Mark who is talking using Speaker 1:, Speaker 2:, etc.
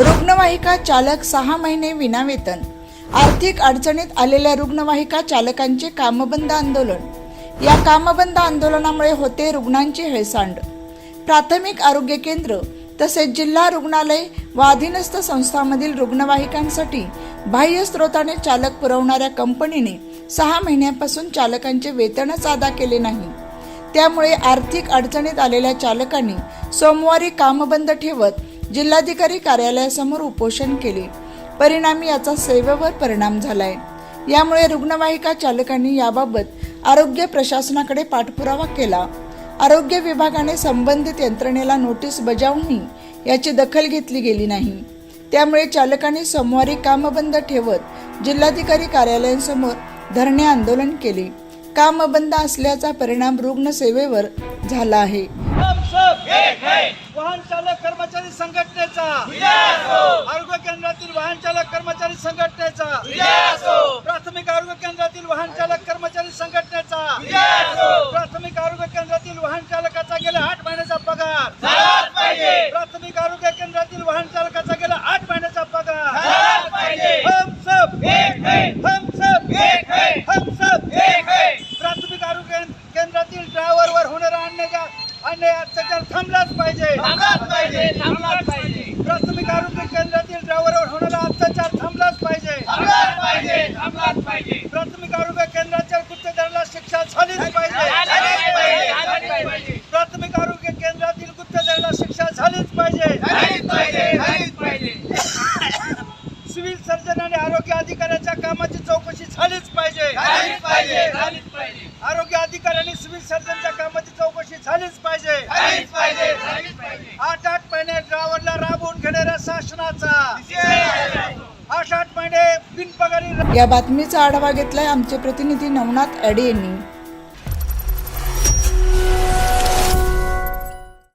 Speaker 1: रुग्णवाहिका चालक सहा महिने विनावेतन. आर्थिक अडचणीत आलेल्या रुग्णवाहिका चालकांचे कामबंद आंदोलन. या कामबंद आंदोलनामुळे होते रुग्णांची हेळसांड. प्राथमिक आरोग्य केंद्र तसेच जिल्हा रुग्णालय व अधीनस्थ संस्थांमधील रुग्णवाहिकांसाठी बाह्य स्रोताने चालक पुरवणाऱ्या कंपनीने सहा महिन्यापासून चालकांचे वेतनच अदा केले नाही. त्यामुळे आर्थिक अडचणीत आलेल्या चालकांनी सोमवारी कामबंद ठेवत जिल्हाधिकारी कार्यालयासमोर उपोषण केले. परिणामी याचा सेवेवर परिणाम झालाय. यामुळे रुग्णवाहिका चालकांनी याबाबत आरोग्य प्रशासनाकडे पाठपुरावा केला. आरोग्य विभागाने संबंधित यंत्रणेला नोटीस बजावूनही याची दखल घेतली गेली नाही. त्यामुळे चालकांनी सोमवारी कामबंद ठेवत जिल्हाधिकारी कार्यालयांसमोर धरणे आंदोलन केले. कामबंद असल्याचा परिणाम रुग्णसेवेवर झाला आहे.
Speaker 2: सब वाहन चालक कर्मचारी संघटनेचा. आरोग्य केंद्रातील वाहन चालक कर्मचारी संघटनेचा. प्राथमिक आरोग्य केंद्रातील वाहन चालक कर्मचारी संघटनेचा. प्राथमिक आरोग्य केंद्रातील वाहन चालकाचा गेल्या आठ महिन्याचा पगार. प्राथमिक आरोग्य केंद्रातील वाहन चालकाचा गेल्या आठ महिन्याचा पगार हम सब हम सब हम सब प्राथमिक आरोग्य केंद्रातील ड्रायव्हरवर होणारा अन्याय अत्याचार थांबलाच पाहिजे. प्राथमिक आरोग्य केंद्रातील ड्रायव्हरवर होणारा अत्याचार थांबलाच पाहिजे. प्राथमिक आरोग्य केंद्राच्या गुत्तेदाराला शिक्षा झालीच पाहिजे. प्राथमिक आरोग्य केंद्रातील गुत्तेदाराला शिक्षा झालीच पाहिजे. सिव्हिल सर्जन आणि आरोग्य अधिकाऱ्याच्या कामाची चौकशी झालीच पाहिजे. आरोग्य अधिकाऱ्यांनी सिव्हिल सर्जनच्या कामाची चौकशी झालीच पाहिजे. आठ आठ महिने ड्रायव्हरला राबवून घेणाऱ्या शासनाचा. आठ आठ महिने बिनपगारी
Speaker 1: या बातमीचा आढावा घेतलाय आमचे प्रतिनिधी नवनाथ अडे यांनी.